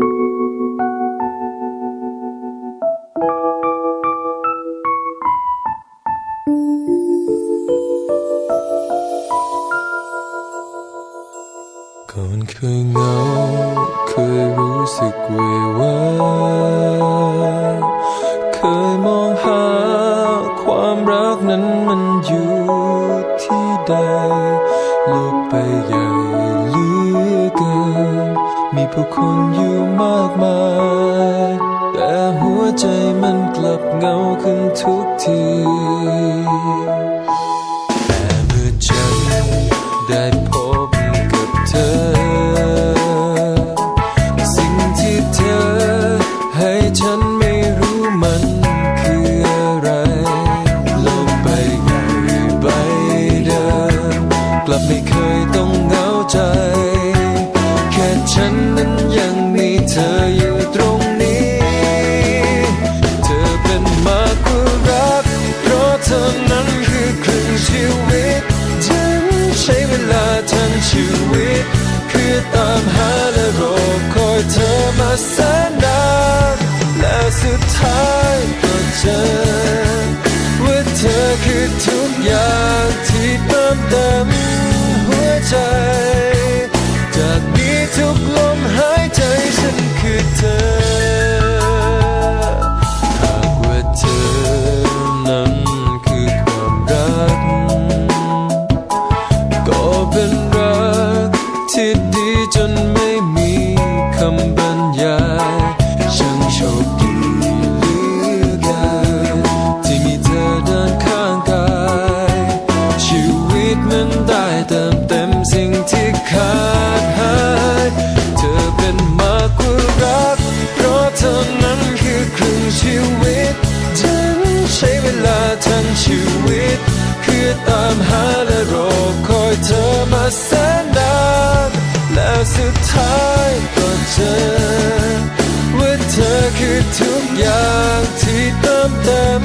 ก่อนเคยเหงาเคยรู้สึกเววาเคยมองหาความรักนั้นมันอยู่ที่ใดโลกใบใหญ่ลือ ผู้คนอยู่มากมาย แต่หัวใจมันกลับเงาขึ้นทุกที แต่เมื่อฉันได้พบกับเธอ สิ่งที่เธอให้ฉันไม่รู้มันคืออะไร โลกใบใหญ่ใบเดิมกลับไม่ นั้นยังมีเธออยู่ตรงนี้ เธอเป็นมากกว่ารัก เพราะเธอนั้นคือครึ่งชีวิตฉันใช้เวลาทั้งชีวิตเพื่อตามหาและรอคอยเธอมาแสนนานแล้วสุดท้ายก็เจอว่าเธอคือทุกอย่างที่เติมเต็ม เติมเต็มสิ่งที่ขาดหาย เธอเป็นมากกว่ารัก เพราะเธอนั้นคือครึ่งชีวิต ฉันใช้เวลาทั้งชีวิต เพื่อตามหาและรอคอยเธอมาแสนนานแล้วสุดท้ายก็เจอว่าเธอคือทุกอย่างที่เติมเต็ม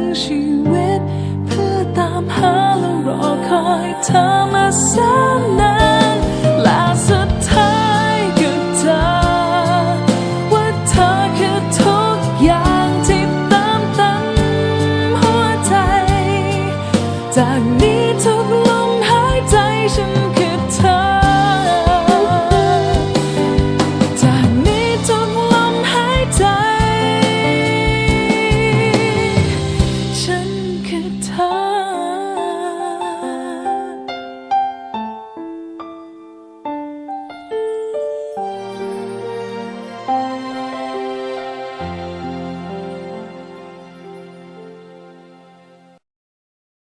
งชีวิต เพื่อตามหาและรอคอยเธอมาแสนนาน